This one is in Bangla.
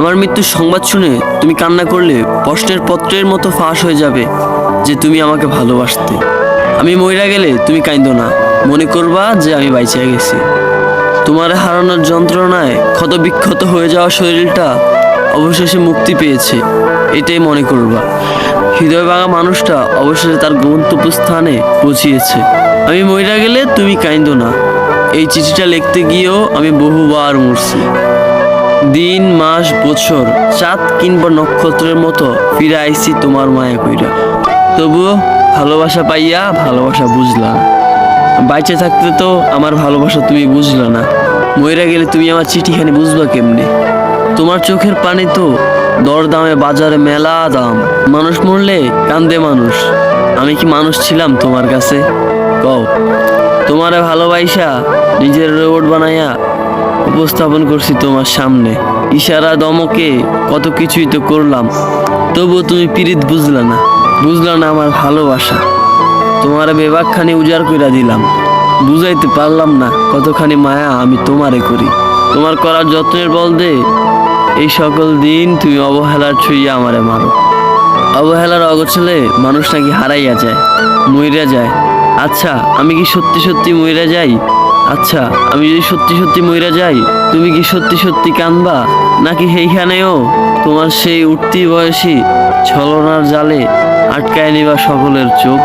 আমার মৃত্যুর সংবাদ শুনে তুমি কান্না করলে প্রশ্নের পত্রের মতো ফাঁস হয়ে যাবে যে তুমি আমাকে ভালোবাসতে। আমি মইরা গেলে তুমি কাইন্দো না। মনে করবা যে আমি বাইচে গেছি। তোমার হারানোর যন্ত্রণায় ক্ষত বিক্ষত হয়ে যাওয়া শরীরটা অবশেষে মুক্তি পেয়েছে, এটাই মনে করবা। হৃদয় ভাঙা মানুষটা অবশেষে তার গন্তব্যস্থানে পৌঁছিয়েছে। আমি মইরা গেলে তুমি কাইন্দো না। এই চিঠিটা লিখতে গিয়েও আমি বহুবার মরছি। দিন, মাস, বছর, চাঁদ কিংবা নক্ষত্রের মতো ফিরে আইছি তোমার মায়া কইরা। তবুও ভালোবাসা পাইয়া ভালোবাসা বুঝলাম বাইচে থাকতে তো আমার ভালোবাসা তুমি বুঝলা না। মইরা গেলে তুমি আমার চিঠিখানি বুঝবা কেমনে? তোমার চোখের পানি তো দরদামে বাজারে মেলা দাম। মানুষ মরলে কান্দে মানুষ। আমি কি মানুষ ছিলাম তোমার কাছে? কও। তোমারে ভালোবাসা নিজের রোবট বানাইয়া উপস্থাপন করছি তোমার সামনে। ইশারা দমকে কত কিছুই তো করলাম, তবুও তুমি পীড়িত বুঝলা না বুঝলা না আমার ভালোবাসা। তোমার বেবাকখানি উজাড় কইরা দিলাম, বুঝাইতে পারলাম না কতখানি মায়া আমি তোমারে করি। তোমার করার যত্নের বল দে এই সকল দিন তুমি অবহেলার ছুঁইয়া আমারে মারো। অবহেলার অগোছলে মানুষ নাকি হারাইয়া যায়, মইরা যায়। আচ্ছা আমি কি সত্যি সত্যি মইরা যাই? আচ্ছা আমি যদি সত্যি সত্যি মইরা যাই, তুমি কি সত্যি সত্যি কানবা? নাকি সেইখানেও তোমার সেই উঠতি বয়সী ছলনার জালে আটকায় নিবা সকলের চোখ?